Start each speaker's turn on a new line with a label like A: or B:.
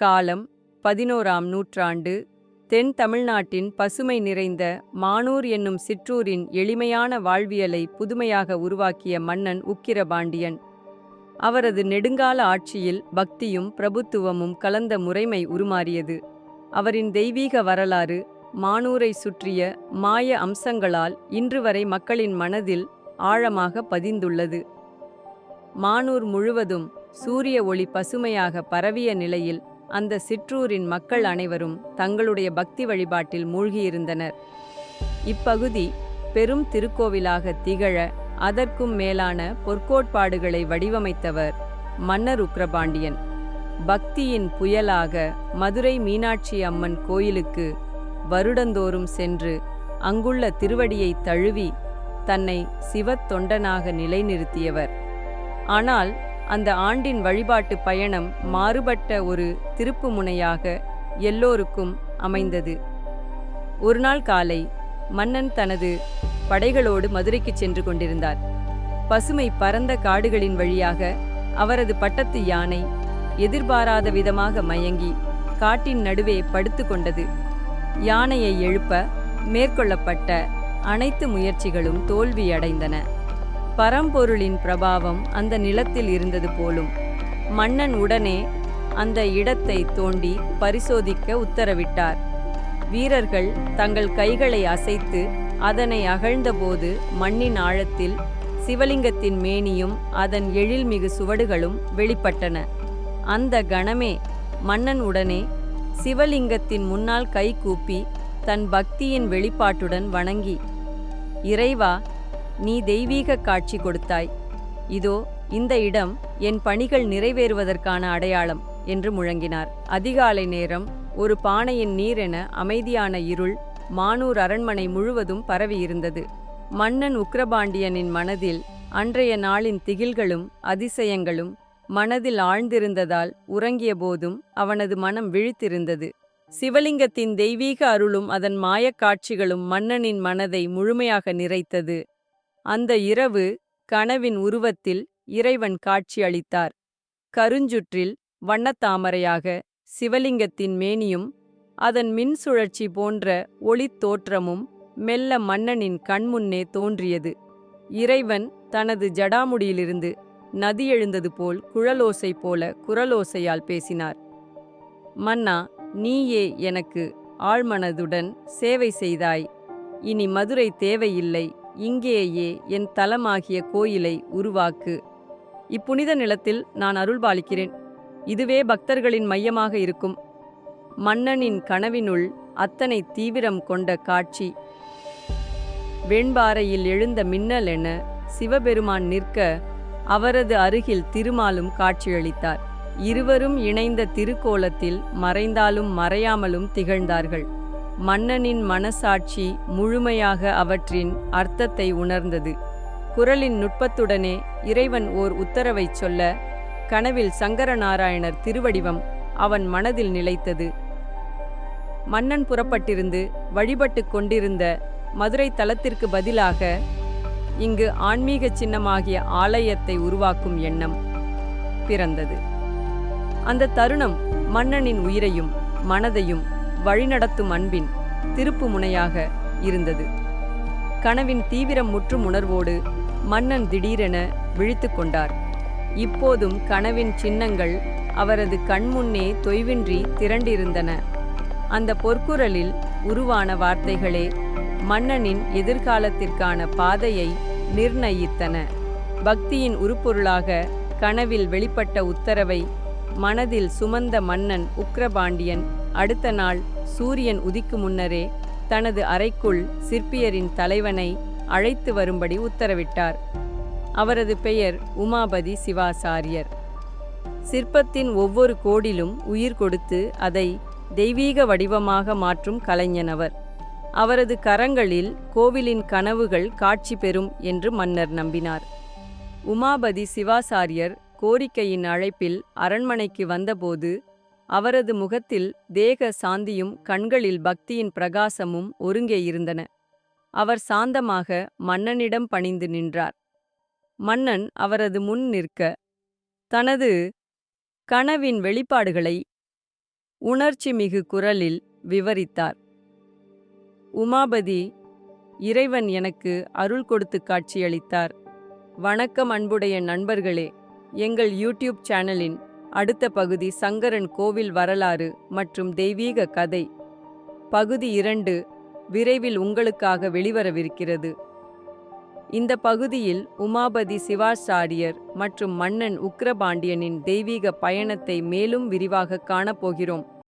A: காலம் பதினோராம் நூற்றாண்டு. தென் தமிழ்நாட்டின் பசுமை நிறைந்த மானூர் என்னும் சிற்றூரின் எளிமையான வாழ்வியலை புதுமையாக உருவாக்கிய மன்னன் உக்கிரபாண்டியன். அவரது நெடுங்கால ஆட்சியில் பக்தியும் பிரபுத்துவமும் கலந்த முறைமை உருமாறியது. அவரின் தெய்வீக வரலாறு மானூரை சுற்றிய மாய அம்சங்களால் இன்று வரை மக்களின் மனதில் ஆழமாக பதிந்துள்ளது. மானூர் முழுவதும் சூரிய ஒளி பசுமையாக பரவிய நிலையில் அந்த சிற்றூரின் மக்கள் அனைவரும் தங்களுடைய பக்தி வழிபாட்டில் மூழ்கியிருந்தனர். இப்பகுதி பெரும் திருக்கோவிலாக திகழ அதற்கும் மேலான பொற்கோட்பாடுகளை வடிவமைத்தவர் மன்னர் உக்ரபாண்டியன். பக்தியின் புயலாக மதுரை மீனாட்சி அம்மன் கோயிலுக்கு வருடந்தோறும் சென்று அங்குள்ள திருவடியை தழுவி தன்னை சிவத் தொண்டனாக நிலைநிறுத்தியவர். ஆனால் அந்த ஆண்டின் வழிபாட்டு பயணம் மாறுபட்ட ஒரு திருப்புமுனையாக எல்லோருக்கும் அமைந்தது. ஒரு நாள் காலை மன்னன் தனது படைகளோடு மதுரைக்கு சென்று கொண்டிருந்தார். பசுமை பரந்த காடுகளின் வழியாக அவரது பட்டத்து யானை எதிர்பாராத விதமாக மயங்கி காட்டின் நடுவே படுத்து கொண்டது. யானையை எழுப்ப மேற்கொள்ளப்பட்ட அனைத்து முயற்சிகளும் தோல்வியடைந்தன. பரம்பொருளின் பிரபாவம் அந்த நிலத்தில் இருந்தது போலும். மன்னன் உடனே அந்த இடத்தை தோண்டி பரிசோதிக்க உத்தரவிட்டார். வீரர்கள் தங்கள் கைகளை அசைத்து அதனை அகழ்ந்தபோது மண்ணின் ஆழத்தில் சிவலிங்கத்தின் மேனியும் அதன் எழில்மிகு சுவடுகளும் வெளிப்பட்டன. அந்த கணமே மன்னன் உடனே சிவலிங்கத்தின் முன்னால் கை கூப்பி தன் பக்தியின் வெளிப்பாட்டுடன் வணங்கி இறைவா நீ தெய்வீக காட்சி கொடுத்தாய். இதோ இந்த இடம் என் பணிகள் நிறைவேறுவதற்கான அடையாளம் என்று முழங்கினார். அதிகாலை நேரம் ஒரு பானையின் நீரென அமைதியான இருள் மானூர் அரண்மனை முழுவதும் பரவியிருந்தது. மன்னன் உக்கிரபாண்டியனின் மனதில் அன்றைய நாளின் திகில்களும் அதிசயங்களும் மனதில் ஆழ்ந்திருந்ததால் உறங்கிய போதும் அவனது மனம் விழித்திருந்தது. சிவலிங்கத்தின் தெய்வீக அருளும் அதன் மாயக் காட்சிகளும் மன்னனின் மனதை முழுமையாக நிறைத்தது. அந்த இரவு கனவின் உருவத்தில் இறைவன் காட்சியளித்தார். கருஞ்சுற்றில் வண்ணத்தாமரையாக சிவலிங்கத்தின் மேனியும் அதன் மின் சுழற்சி போன்ற ஒளித் தோற்றமும் மெல்ல மன்னனின் கண்முன்னே தோன்றியது. இறைவன் தனது ஜடாமுடியிலிருந்து நதி எழுந்தது போல் குழலோசை போல குரலோசையால் பேசினார். மன்னா நீயே எனக்கு ஆழ்மனதுடன் சேவை செய்தாய். இனி மதுரை தேவையில்லை. இங்கேயே என் தலமாகிய கோயிலை உருவாக்கு. இப்புனித நிலத்தில் நான் அருள்பாலிக்கிறேன். இதுவே பக்தர்களின் மையமாக இருக்கும். மன்னனின் கனவினுள் அத்தனை தீவிரம் கொண்ட காட்சி. வெண்பாறையில் எழுந்த மின்னல் என சிவபெருமான் நிற்க அவரது அருகில் திருமாலும் காட்சியளித்தார். இருவரும் இணைந்த திருக்கோலத்தில் மறைந்தாலும் மறையாமலும் திகழ்ந்தார்கள். மன்னனின் மனசாட்சி முழுமையாக அவற்றின் அர்த்தத்தை உணர்ந்தது. குரலின் நுட்பத்துடனே இறைவன் ஓர் உத்தரவைச் சொல்ல கனவில் சங்கரநாராயணர் திருவடிவம் அவன் மனதில் நிலைத்தது. மன்னன் புறப்பட்டிருந்து வழிபட்டு கொண்டிருந்த மதுரை தலத்திற்கு பதிலாக இங்கு ஆன்மீக சின்னமாகிய ஆலயத்தை உருவாக்கும் எண்ணம் பிறந்தது. அந்த தருணம் மன்னனின் உயிரையும் மனதையும் வழிநடத்தும் அன்பின் திருப்பு முனையாக இருந்தது. கனவின் தீவிரம் முற்றும் உணர்வோடு மன்னன் திடீரென விழித்து கொண்டார். இப்போதும் கனவின் சின்னங்கள் அவரது கண்முன்னே தொய்வின்றி திரண்டிருந்தன. அந்த பொற்குரலில் உருவான வார்த்தைகளே மன்னனின் எதிர்காலத்திற்கான பாதையை நிர்ணயித்தன. பக்தியின் உருப்பொருளாக கனவில் வெளிப்பட்ட உத்தரவை மனதில் சுமந்த மன்னன் உக்ரபாண்டியன் அடுத்த நாள் சூரியன் உதிக்கு முன்னரே தனது அறைக்குள் சிற்பியரின் தலைவனை அழைத்து வரும்படி உத்தரவிட்டார். அவரது பெயர் உமாபதி சிவாசாரியர். சிற்பத்தின் ஒவ்வொரு கோடிலும் உயிர் கொடுத்து அதை தெய்வீக வடிவமாக மாற்றும் கலைஞனவர். அவரது கரங்களில் கோவிலின் கனவுகள் காட்சி பெறும் என்று மன்னர் நம்பினார். உமாபதி சிவாசாரியர் கோரிக்கையின் அழைப்பில் அரண்மனைக்கு வந்தபோது அவரது முகத்தில் தேக சாந்தியும் கண்களில் பக்தியின் பிரகாசமும் ஒருங்கே இருந்தன. அவர் சாந்தமாக மன்னனிடம் பணிந்து நின்றார். மன்னன் அவரது முன் நிற்க தனது கனவின் வெளிப்பாடுகளை உணர்ச்சி மிகு குரலில் விவரித்தார். உமாபதி இறைவன் எனக்கு அருள் கொடுத்து காட்சியளித்தார். வணக்கம் அன்புடைய நண்பர்களே எங்கள் யூடியூப் சேனலின் அடுத்த பகுதி சங்கரன் கோவில் வரலாறு மற்றும் தெய்வீக கதை. பகுதி இரண்டு விரைவில் உங்களுக்காக வெளிவரவிருக்கிறது. இந்த பகுதியில் உமாபதி சிவாச்சாரியர் மற்றும் மன்னன் உக்ரபாண்டியனின் தெய்வீக பயணத்தை மேலும் விரிவாக காணப்போகிறோம்.